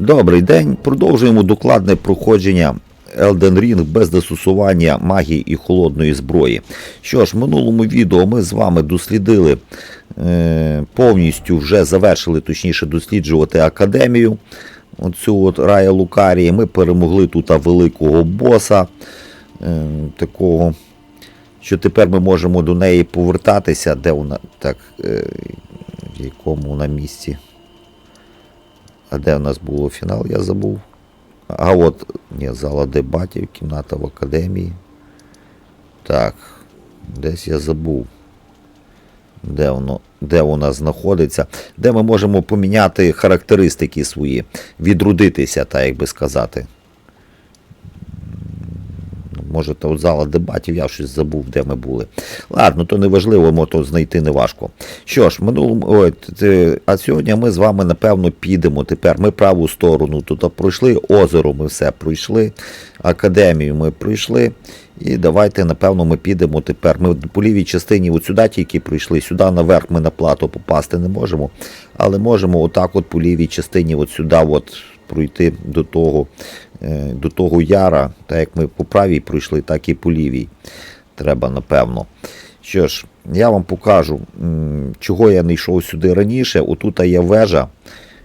Добрий день. Продовжуємо докладне проходження Elden Ring без застосування магії і холодної зброї. Що ж, в минулому відео ми з вами дослідили е, повністю вже завершили, точніше, досліджувати академію. Оцю от Рая Лукарії. Ми перемогли тут великого боса. Е, такого, що тепер ми можемо до неї повертатися. Де вона? Так, е, в якому вона місці? А де в нас було фінал, я забув. А от, ні, зала дебатів, кімната в академії. Так, десь я забув. Де воно, де вона знаходиться, де ми можемо поміняти характеристики свої, відрудитися, так як би сказати. Може, то от зала дебатів, я щось забув, де ми були. Ладно, то не важливо, мо то знайти не важко. Що ж, минулому, ой, а сьогодні ми з вами, напевно, підемо. Тепер ми праву сторону тут пройшли, озеро ми все пройшли, академію ми пройшли. І давайте, напевно, ми підемо тепер. Ми по лівій частині от сюди тільки прийшли, сюди наверх ми на плато попасти не можемо. Але можемо отак от по лівій частині, от сюди от пройти до того, е, до того яра, так як ми по правій пройшли, так і по лівій. Треба, напевно. Що ж, я вам покажу, чого я не йшов сюди раніше. Отут є вежа,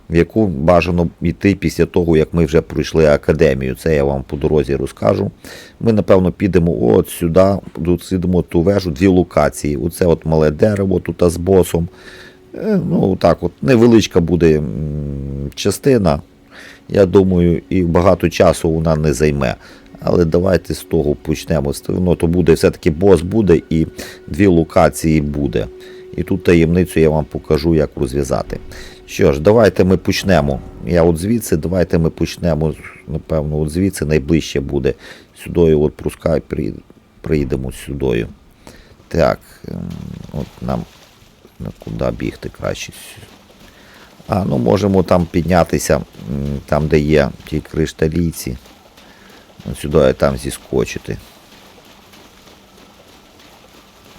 в яку бажано йти після того, як ми вже пройшли академію. Це я вам по дорозі розкажу. Ми, напевно, підемо от сюди, дослідимо ту вежу, дві локації. Оце от мале дерево тут з босом. Е, Ну, так от, невеличка буде частина. Я думаю, і багато часу вона не займе. Але давайте з того почнемо. Ну, то буде все-таки бос буде і дві локації буде. І тут таємницю я вам покажу, як розв'язати. Що ж, давайте ми почнемо. Я от звідси, давайте ми почнемо. Напевно, от звідси найближче буде. Сюдою от прускай, приїдемо сюдою. Так, ем, от нам на куди бігти краще. А, ну можемо там піднятися, там, де є ті кришталійці. Сюди там зіскочити.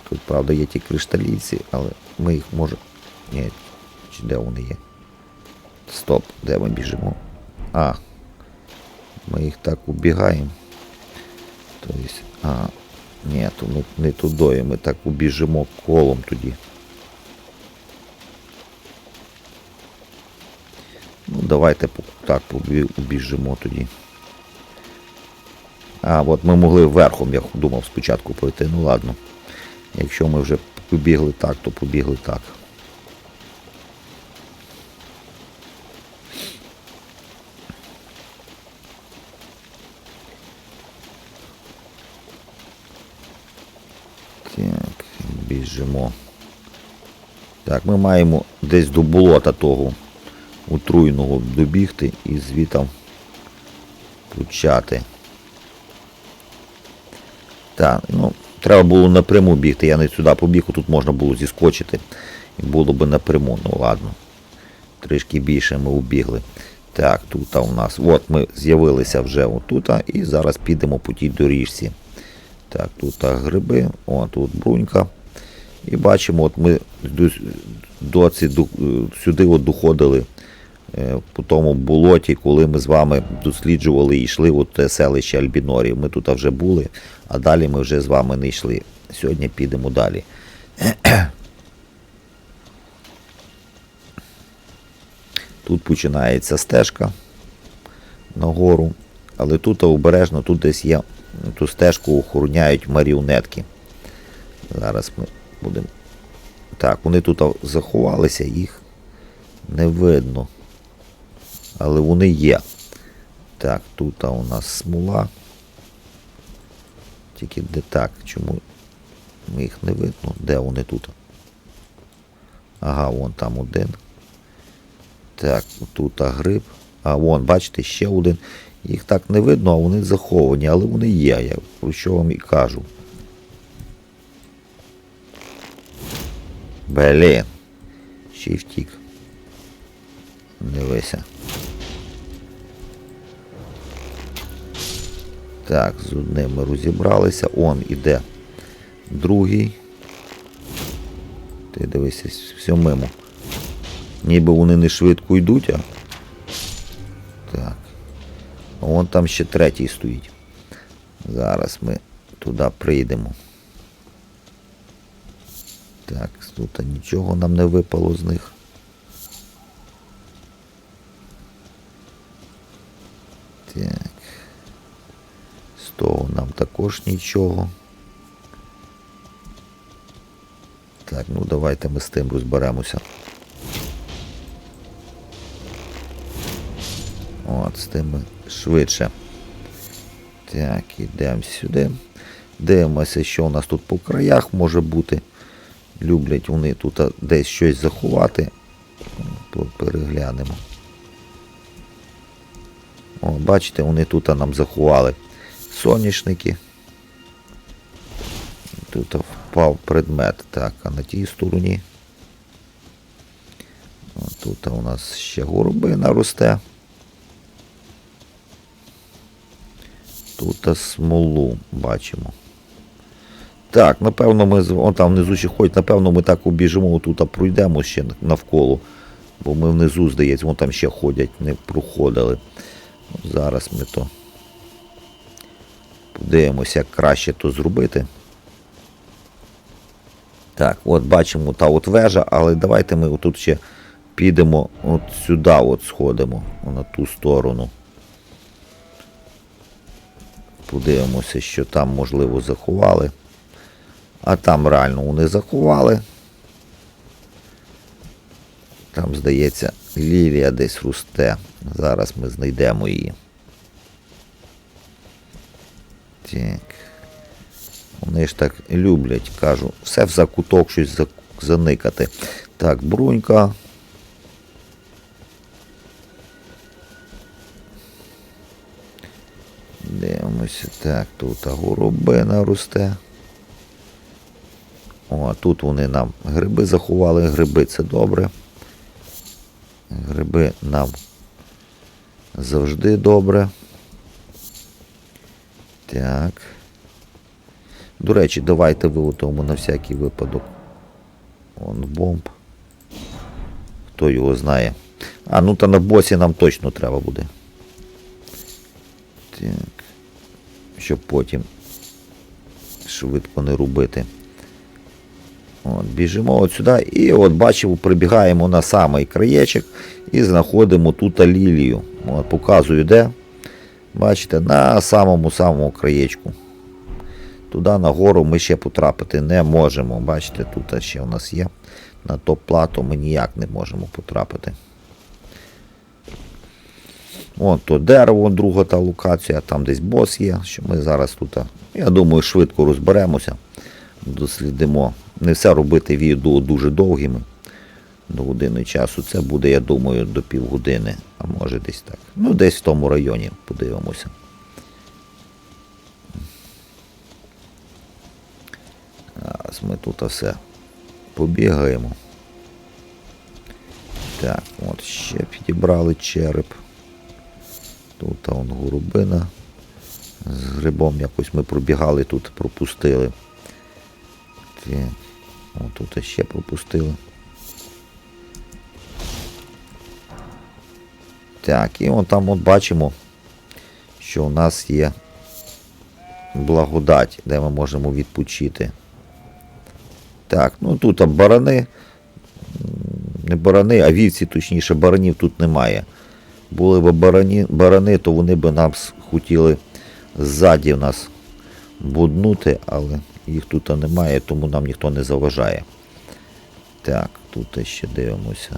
Тут, правда, є ті кришталійці, але ми їх можемо. Ні, чи де вони є? Стоп, де ми біжимо? А. Ми їх так убігаємо. Тобто, а, ні, то ми не туди, ми так убіжимо колом тоді. Ну, давайте так побі- убіжимо тоді. А, от ми могли верхом, я думав спочатку пройти. Ну ладно. Якщо ми вже побігли так, то побігли так. Так, біжимо. Так, ми маємо десь до болота того отруйного добігти і звітом почати. Так, ну, треба було напряму бігти, я не сюди побіг, тут можна було зіскочити. І було би напряму, ну ладно. Трішки більше ми убігли. Так, тут у нас. От ми з'явилися вже отут, і зараз підемо по тій доріжці. Так, тут гриби, о, тут брунька. І бачимо, от ми до, до, до, е, сюди от доходили по тому болоті, коли ми з вами досліджували і йшли от те селище Альбінорів. Ми тут вже були, а далі ми вже з вами не йшли. Сьогодні підемо далі. Тут починається стежка нагору, але тут обережно, тут десь є, ту стежку охороняють маріонетки. Зараз ми будемо. Так, вони тут заховалися, їх не видно. Але вони є. Так, тут у нас смола. Тільки де так, чому ми їх не видно? Де вони тут? Ага, вон там один. Так, тут гриб. А вон, бачите, ще один. Їх так не видно, а вони заховані, але вони є, я про що вам і кажу. Блін. Ще й втік. Дивися. Так, з одним ми розібралися. Он іде другий. Ти дивися, все мимо. Ніби вони не швидко йдуть, а. Так. А Вон там ще третій стоїть. Зараз ми туди прийдемо. Так, тут нічого нам не випало з них. Так. З того нам також нічого. Так, ну давайте ми з тим розберемося. От, з тим швидше. Так, ідемо сюди. Дивимося, що у нас тут по краях може бути. Люблять вони тут десь щось заховати. Переглянемо. О, бачите, вони тут нам заховали соняшники. Тут впав предмет. Так, а на тій стороні. Тут у нас ще горобина росте. Тут смолу бачимо. Так, напевно, ми он там внизу ще ходять, напевно, ми так обіжимо, тут а пройдемо ще навколо. Бо ми внизу, здається, вон там ще ходять, не проходили. Зараз ми то подивимося, як краще то зробити. Так, от бачимо та от вежа, але давайте ми отут ще підемо от сюди, от сходимо, на ту сторону. Подивимося, що там можливо заховали. А там реально вони заховали. Там, здається, лілія десь росте. Зараз ми знайдемо її. Так. Вони ж так люблять, кажу, все в закуток щось заникати. Так, брунька. Дивимося. Так, тут горобина росте. О, а тут вони нам гриби заховали. Гриби це добре. Гриби нам завжди добре. Так. До речі, давайте виготовимо на всякий випадок. Он бомб. Хто його знає. А, ну та на босі нам точно треба буде. Так. Щоб потім швидко не робити. От, біжимо от сюди і от бачимо, прибігаємо на самий краєчок і знаходимо тут лілію. От, показую де. Бачите, на самому-самому краєчку. Туди нагору ми ще потрапити не можемо. Бачите, тут ще у нас є. На топ-плату ми ніяк не можемо потрапити. Вон то дерево, друга та локація, там десь бос є, що ми зараз тут, я думаю, швидко розберемося, дослідимо. Не все робити відео дуже довгими. До години часу. Це буде, я думаю, до півгодини, а може десь так. Ну, десь в тому районі подивимося. Зараз ми тут все побігаємо. Так, от ще підібрали череп. Тут а он горобина. З грибом якось ми пробігали тут, пропустили. Так, о, тут ще пропустили. Так, і вон там от бачимо, що у нас є благодать, де ми можемо відпочити. Так, ну тут а барани. Не барани, а вівці, точніше, баранів тут немає. Були б барані, барани, то вони б нам хотіли ззаді в нас буднути, але їх тут немає, тому нам ніхто не заважає. Так, тут ще дивимося.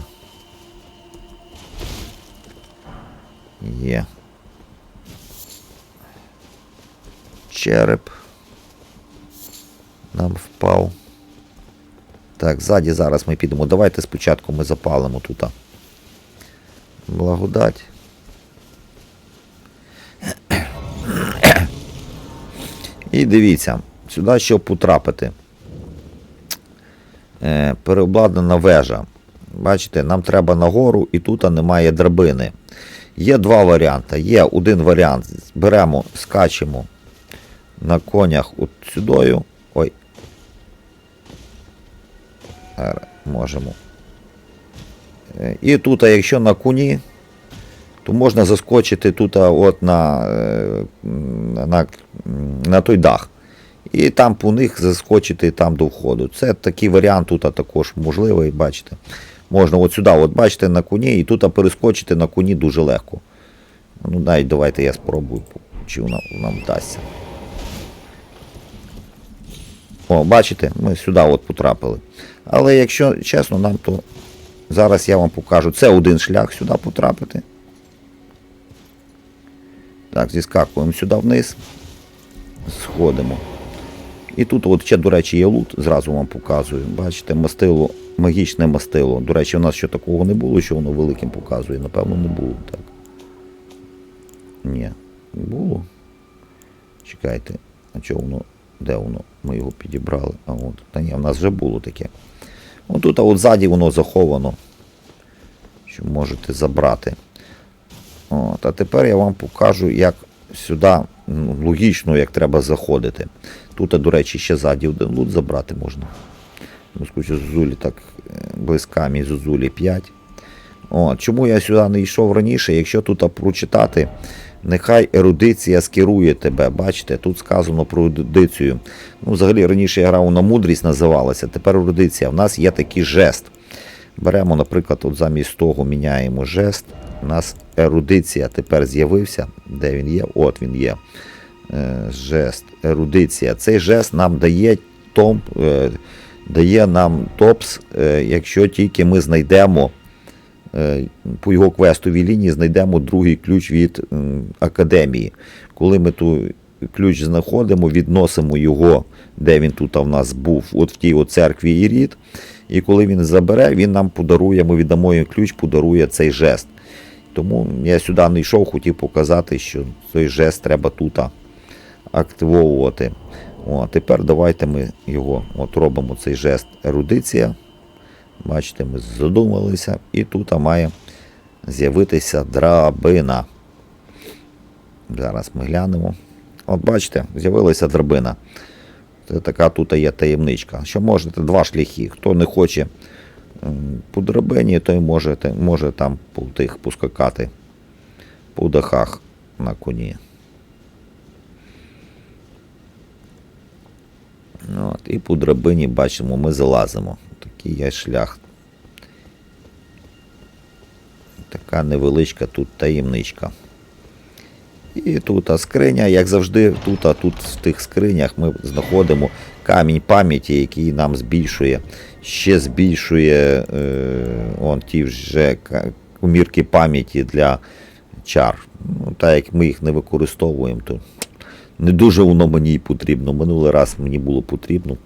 Є. Череп. Нам впав. Так, ззаді зараз ми підемо. Давайте спочатку ми запалимо тут. Благодать. І дивіться, сюди щоб потрапити. Е, переобладнана вежа. Бачите, нам треба нагору і тут немає драбини. Є два варіанти. Є один варіант. Беремо, скачемо на конях от сюдою. Ой. Можемо. І тут, якщо на коні, то можна заскочити тут от на, е, на, на той дах. І там по них заскочити там до входу. Це такий варіант тут також можливий, бачите. Можна от сюди, от бачите, на коні, і тут перескочити на коні дуже легко. Ну, навіть давайте я спробую, чи вона нам вдасться. О, бачите, ми сюди от потрапили. Але якщо чесно, нам то зараз я вам покажу. Це один шлях сюди потрапити. Так, зіскакуємо сюди вниз. Сходимо. І тут от ще, до речі, є лут, зразу вам показую. Бачите, мастило, магічне мастило. До речі, у нас ще такого не було, що воно великим показує. Напевно, не було. Так. Ні, було. Чекайте, а чого воно? Де воно? Ми його підібрали. А от. Та ні, в нас вже було таке. От тут а от ззаді воно заховано. Що можете забрати. От, а тепер я вам покажу, як сюди ну, логічно, як треба заходити. Тут, до речі, ще ззаді один лут забрати можна. Москучу Зузулі так е, блискамі Зузулі 5. От, чому я сюди не йшов раніше? Якщо тут прочитати, нехай ерудиція скерує тебе. Бачите, тут сказано про ерудицію. Ну, взагалі раніше я грав на мудрість називалася, тепер ерудиція. У нас є такий жест. Беремо, наприклад, от замість того міняємо жест. У нас ерудиція тепер з'явився. Де він є? От він є. Е, Жест, ерудиція. Цей жест нам дає том, е, дає нам топс, е, якщо тільки ми знайдемо е, по його квестовій лінії знайдемо другий ключ від академії. Коли ми ту ключ знаходимо, відносимо його, де він тут у нас був, от в тій от церкві і. І коли він забере, він нам подарує, ми віддамо йому ключ, подарує цей жест. Тому я сюди не йшов, хотів показати, що цей жест треба тут активовувати. О, тепер давайте ми його от робимо цей жест ерудиція. Бачите, ми задумалися, і тут має з'явитися драбина. Зараз ми глянемо. От бачите, з'явилася драбина. Це така тут є таємничка. Що можете два шляхи. Хто не хоче по драбині, той може, може там по тих поскакати по дахах на коні. От, і по драбині бачимо, ми залазимо. Такий є шлях. Така невеличка тут таємничка. І тут а, скриня, як завжди, тут, а тут в тих скринях ми знаходимо камінь пам'яті, який нам збільшує, ще збільшує е, он, ті вже комірки пам'яті для чар. Ну, так як ми їх не використовуємо, то не дуже воно мені й потрібно. Минулий раз мені було потрібно,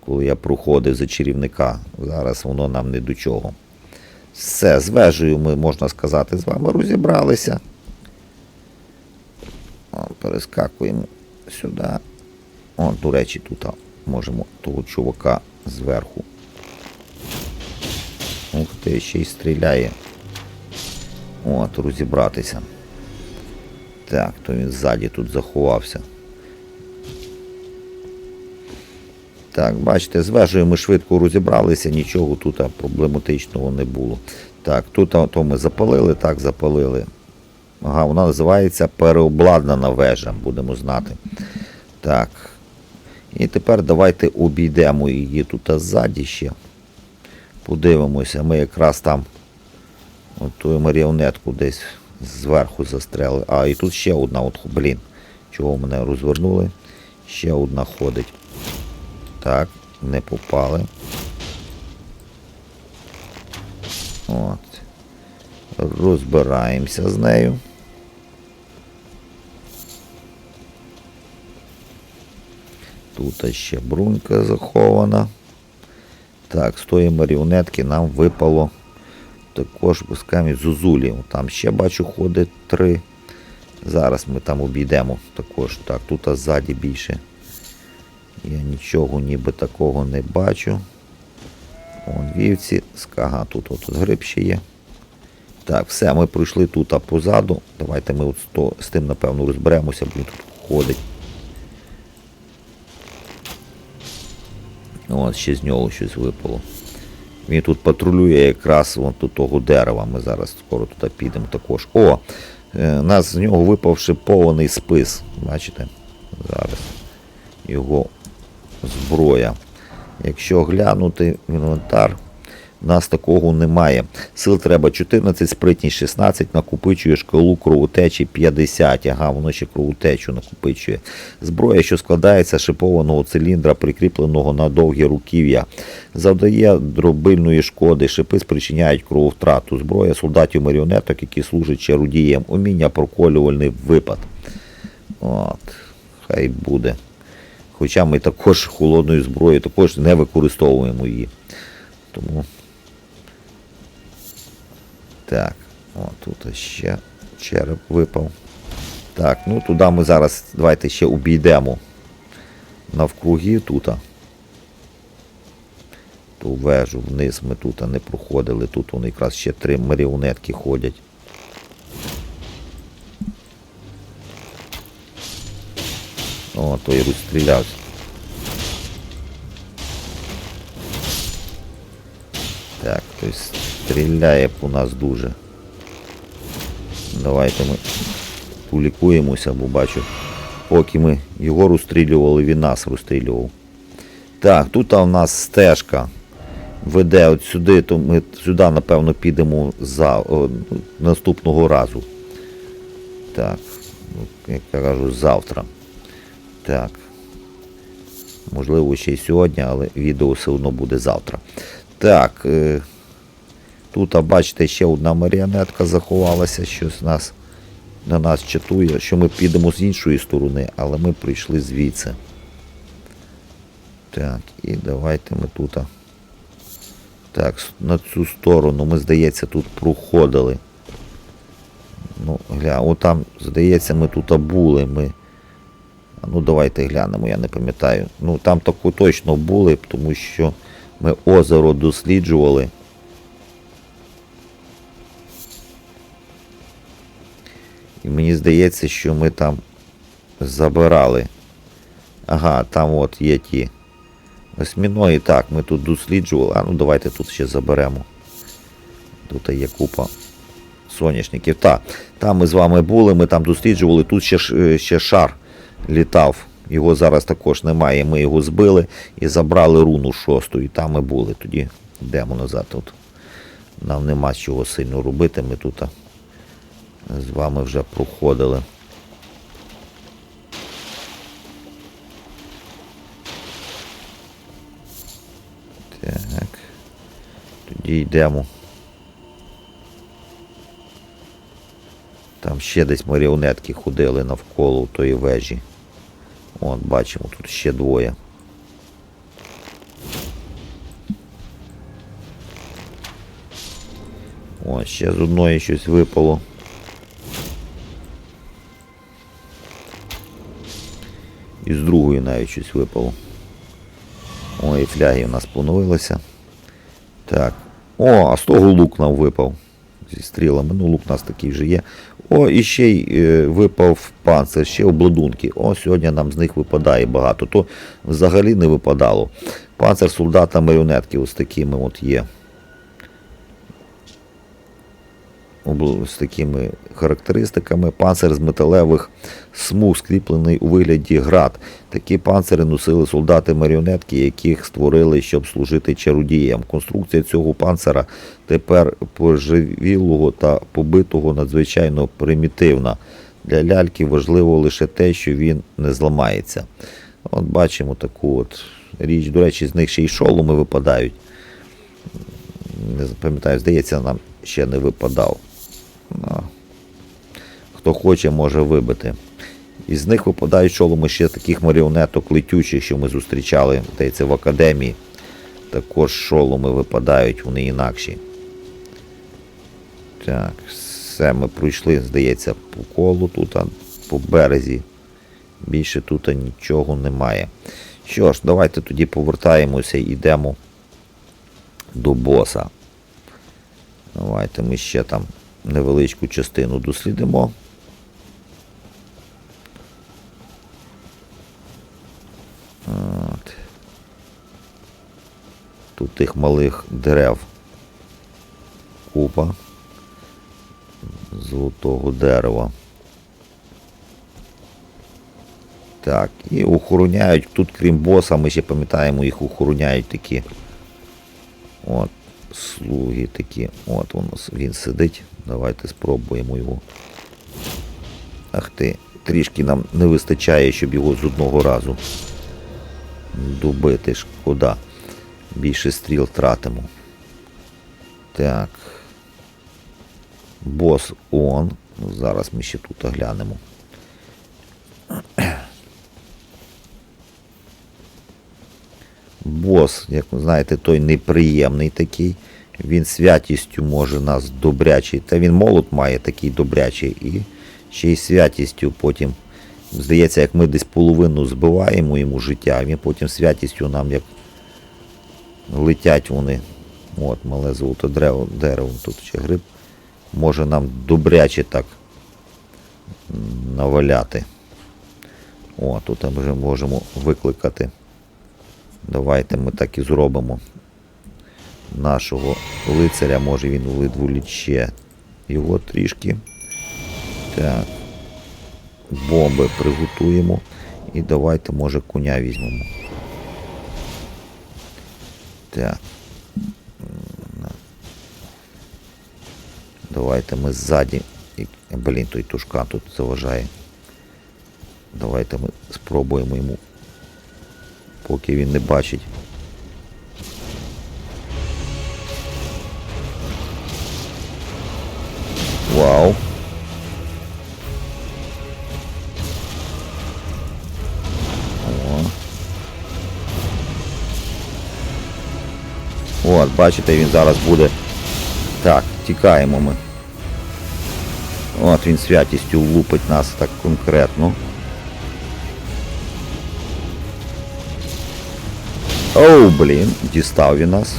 коли я проходив за чарівника. Зараз воно нам не до чого. Все, з вежею ми, можна сказати, з вами розібралися. Перескакуємо сюди. О, до речі, тут можемо того чувака зверху. Ух ти, ще й стріляє. От, розібратися. Так, то він ззаді тут заховався. Так, бачите, з вежею ми швидко розібралися, нічого тут проблематичного не було. Так, тут то ми запалили, так, запалили. Ага, вона називається переобладнана вежа, будемо знати. Так. І тепер давайте обійдемо її тут ззаді ще. Подивимося, ми якраз там от ту маріонетку десь зверху застряли. А, і тут ще одна, от, блін, чого мене розвернули. Ще одна ходить. Так, не попали. От. Розбираємося з нею. Тут ще брунька захована. Так, з тої маріонетки нам випало також пусками зузулі. Там ще бачу ходить три. Зараз ми там обійдемо також. Так, тут а ззаді більше. Я нічого ніби такого не бачу. Вон вівці, скага, тут от гриб ще є. Так, все, ми пройшли тут а позаду. Давайте ми от з, то- з тим, напевно, розберемося, бо він тут ходить. От, ще з нього щось випало. Він тут патрулює якраз вон тут того дерева. Ми зараз скоро туди підемо також. О! е, У нас з нього випав шипований спис. Бачите? Зараз. Його зброя. Якщо глянути в інвентар, у нас такого немає. Сил треба 14, спритність 16, накопичує шкалу кровотечі 50. Ага, воно ще кровотечу накопичує. Зброя, що складається з шипованого циліндра, прикріпленого на довгі руків'я, завдає дробильної шкоди, шипи спричиняють крововтрату. Зброя солдатів маріонеток, які служать чародієм, уміння проколювальний випад. От, хай буде. Хоча ми також холодною зброєю також не використовуємо її. Тому. Так, о, тут ще череп випав. Так, ну туди ми зараз давайте ще обійдемо. Навкруги тут. Ту вежу вниз ми тут не проходили. Тут вони якраз ще три маріонетки ходять. О, той розстрілявся. Так, хтось стріляє по нас дуже. Давайте ми полікуємося, бо бачу, поки ми його розстрілювали, він нас розстрілював. Так, тут у нас стежка веде от сюди, то ми сюди, напевно, підемо за, о, наступного разу. Так, ну, як я кажу, завтра. Так. Можливо, ще й сьогодні, але відео все одно буде завтра. Так. Е, тут, а бачите, ще одна маріонетка заховалася, щось нас, на нас чатує, що ми підемо з іншої сторони, але ми прийшли звідси. Так, і давайте ми тут. Так, на цю сторону ми, здається, тут проходили. Ну, гля, отам, здається, ми тут були. Ми... Ну, давайте глянемо, я не пам'ятаю. Ну, там тако точно були, тому що ми озеро досліджували. І мені здається, що ми там забирали. Ага, там от є ті осьміної. Так, ми тут досліджували. А ну давайте тут ще заберемо. Тут є купа соняшників. Так, там ми з вами були, ми там досліджували, тут ще, е, ще шар літав. Його зараз також немає. Ми його збили і забрали руну шосту. І там ми були. Тоді йдемо назад. Тут. Нам нема чого сильно робити. Ми тут з вами вже проходили. Так. Тоді йдемо. Там ще десь маріонетки ходили навколо тої вежі. От, бачимо, тут ще двоє. О, ще з одної щось випало. І з другої навіть щось випало. Ой, фляги у нас поновилися. Так. О, а з того лук нам випав. Зі стрілами. Ну, лук у нас такий вже є. О, і ще й е, випав панцир, ще обладунки. О, сьогодні нам з них випадає багато. То взагалі не випадало. Панцир солдата маріонетки ось такими от є. З такими характеристиками. Панцир з металевих смуг, скріплений у вигляді град. Такі панцири носили солдати-маріонетки, яких створили, щоб служити чародіям. Конструкція цього панцира тепер поживілого та побитого надзвичайно примітивна. Для ляльки важливо лише те, що він не зламається. От бачимо таку от річ. До речі, з них ще й шоломи випадають. Не пам'ятаю, здається, нам ще не випадав. Хто хоче, може вибити. Із них випадають шоломи ще таких маріонеток летючих, що ми зустрічали здається, в академії. Також шоломи випадають, вони інакші. Так, все, ми пройшли, здається, по колу тут, а по березі. Більше тут нічого немає. Що ж, давайте тоді повертаємося і йдемо до боса. Давайте ми ще там невеличку частину дослідимо. От. Тут тих малих дерев. Купа золотого дерева. Так, і охороняють тут, крім боса, ми ще пам'ятаємо, їх охороняють такі. От, слуги такі. От він, він сидить. Давайте спробуємо його. Ах ти, трішки нам не вистачає, щоб його з одного разу добити. Шкода. Більше стріл тратимо. Так. Бос он. Зараз ми ще тут оглянемо. Бос, як ви знаєте, той неприємний такий. Він святістю може нас добрячий. Та він молот має такий добрячий і ще й святістю потім. Здається, як ми десь половину збиваємо йому життя, він потім святістю нам як летять вони. От, мале золото дерево, дерево тут ще гриб. Може нам добряче так наваляти. О, тут ми вже можемо викликати. Давайте ми так і зробимо. Нашого лицаря, може він видволіче його трішки. Так. Бомби приготуємо. І давайте, може, коня візьмемо. Так. Давайте ми ззаді. Блін, той тушка тут заважає. Давайте ми спробуємо йому. Поки він не бачить. Вау. О. От, бачите, він зараз буде. Так, тікаємо ми. От він святістю лупить нас так конкретно. Оу, блін, дістав він нас.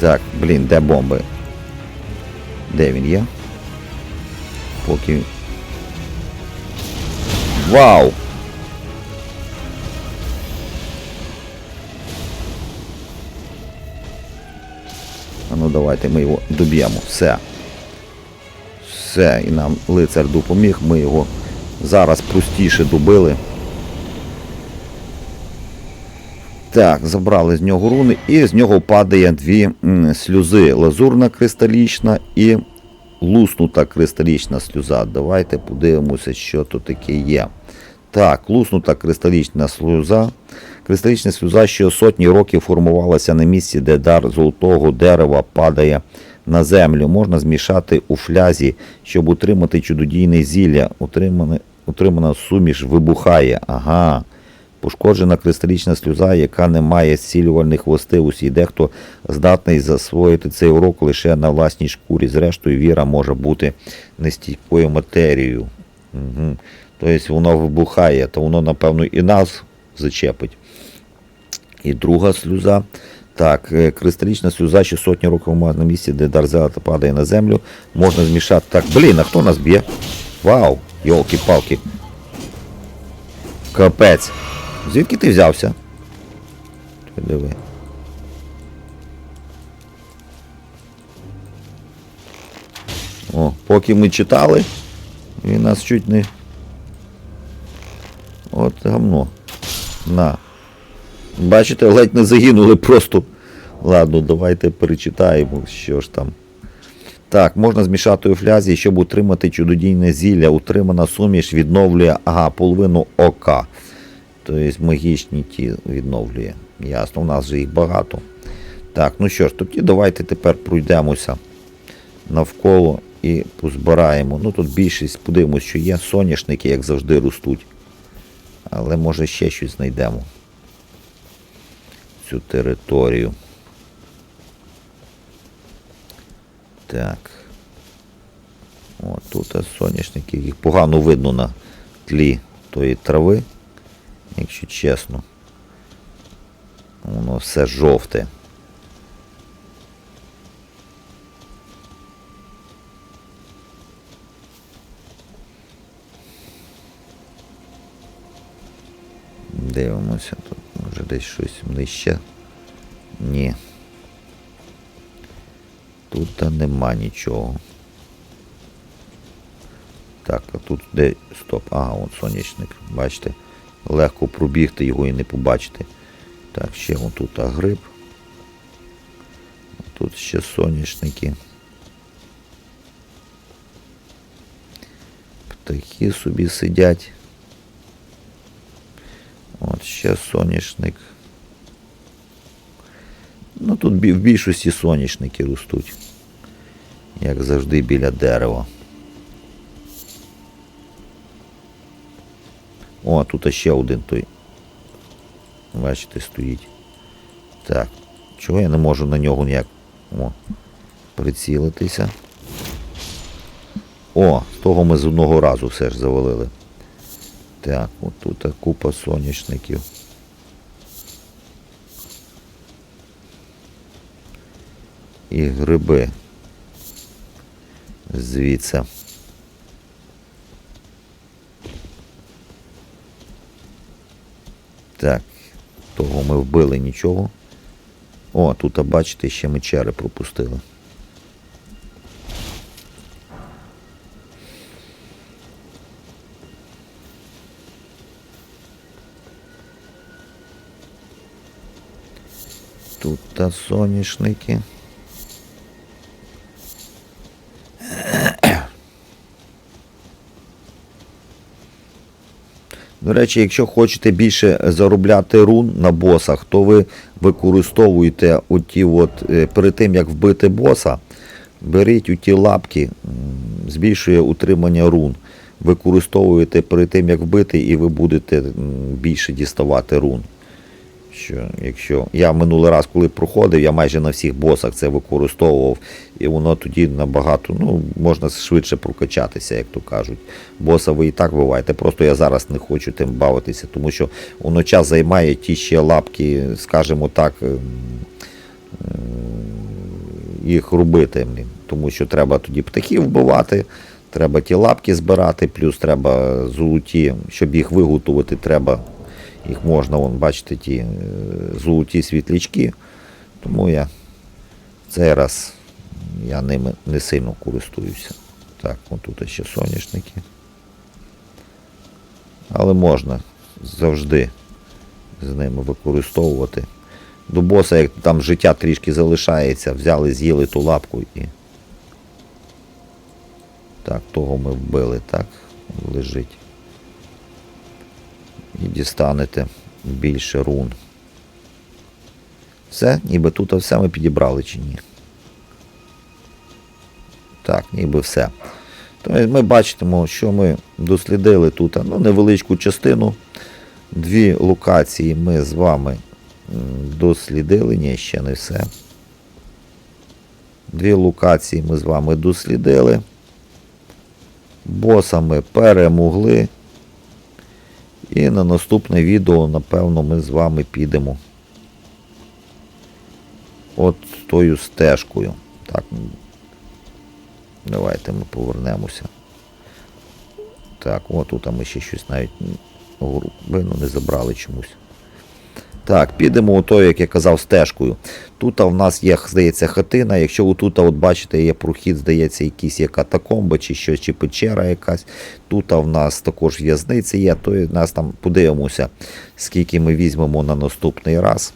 Так, блін, де бомби? Де він є? Поки. Вау! А ну давайте ми його доб'ємо. Все. Все, і нам лицар допоміг, ми його зараз простіше добили. Так, забрали з нього руни, і з нього падає дві сльози. Лазурна кристалічна і луснута кристалічна сльоза. Давайте подивимося, що тут таке є. Так, луснута кристалічна сльоза. Кристалічна сльоза, що сотні років формувалася на місці, де дар золотого дерева падає на землю. Можна змішати у флязі, щоб утримати чудодійне зілля. Утримане, утримана суміш вибухає. Ага. Пошкоджена кристалічна сльоза, яка не має зцілювальних властивостей. Дехто здатний засвоїти цей урок лише на власній шкурі. Зрештою, віра може бути нестійкою матерією. Угу. Тобто воно вибухає, то воно, напевно, і нас зачепить. І друга сльоза. Так, е, кристалічна сльоза, що сотні років на місці, де дар зелета падає на землю. Можна змішати. Так, блін, а хто нас б'є? Вау! Йолки-палки. Капець. Звідки ти взявся? Диви. О, поки ми читали, він нас чуть не. От гамно. На. Бачите, ледь не загинули просто. Ладно, давайте перечитаємо, що ж там. Так, можна змішати у флязі, щоб утримати чудодійне зілля. Утримана суміш відновлює ага, половину ока. Тобто магічні ті відновлює. Ясно, у нас же їх багато. Так, ну що ж, тоді давайте тепер пройдемося навколо і позбираємо. Ну тут більшість, подивимось, що є соняшники, як завжди, ростуть. Але може ще щось знайдемо. Цю територію. Так. О, тут соняшники, їх погано видно на тлі тої трави, якщо чесно. Воно все жовте. подивимося. Тут десь щось нижче. Ні. Тут нема нічого. Так, а тут де. Стоп. Ага, от сонячник. Бачите? Легко пробігти його і не побачити. Так, ще вон тут а, гриб. Тут ще соняшники. Птахи собі сидять. От соняшник. Ну тут в більшості соняшники ростуть. Як завжди біля дерева. О, тут ще один той. Бачите, стоїть. Так. Чого я не можу на нього ніяк о, прицілитися? О, того ми з одного разу все ж завалили. Так, от тут купа соняшників. І гриби. Звідси. Так, того ми вбили нічого. О, тут, бачите, ще ми чари пропустили. Та соняшники. До речі, якщо хочете більше заробляти рун на босах, то ви використовуєте оті от, е, перед тим як вбити боса, беріть оті лапки, збільшує утримання рун. Використовуєте перед тим як вбити, і ви будете більше діставати рун. Що, якщо я минулий раз, коли проходив, я майже на всіх босах це використовував, і воно тоді набагато ну, можна швидше прокачатися, як то кажуть. Боса ви і так буваєте. Просто я зараз не хочу тим бавитися, тому що воно час займає ті ще лапки, скажімо так, ем, е, їх робити. Тому що треба тоді птахів вбивати, треба ті лапки збирати, плюс треба золоті, щоб їх виготовити, треба їх можна, вон, бачите, ті е, золоті світлячки. Тому я цей раз я ними не сильно користуюся. Так, тут ще соняшники. Але можна завжди з ними використовувати. До боса, як там життя трішки залишається, взяли, з'їли ту лапку і. Так, того ми вбили, так, лежить і дістанете більше рун. Все, ніби тут все ми підібрали чи ні. Так, ніби все. Тобто ми бачимо, що ми дослідили тут ну, невеличку частину. Дві локації ми з вами дослідили, ні, ще не все. Дві локації ми з вами дослідили. Боса ми перемогли. І на наступне відео, напевно, ми з вами підемо. От тою стежкою. Так. Давайте ми повернемося. Так, от тут ми ще щось навіть глибину не забрали чомусь. Так, підемо ото, як я казав, стежкою. Тут в нас є, здається, хатина. Якщо ви тут, от бачите, є прохід, здається, якісь є катакомби чи щось, чи печера якась. Тут в нас також в'язниця є, то нас там подивимося, скільки ми візьмемо на наступний раз.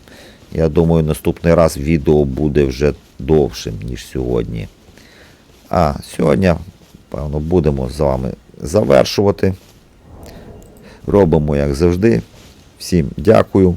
Я думаю, наступний раз відео буде вже довшим, ніж сьогодні. А сьогодні, певно, будемо з вами завершувати. Робимо, як завжди. Всім дякую.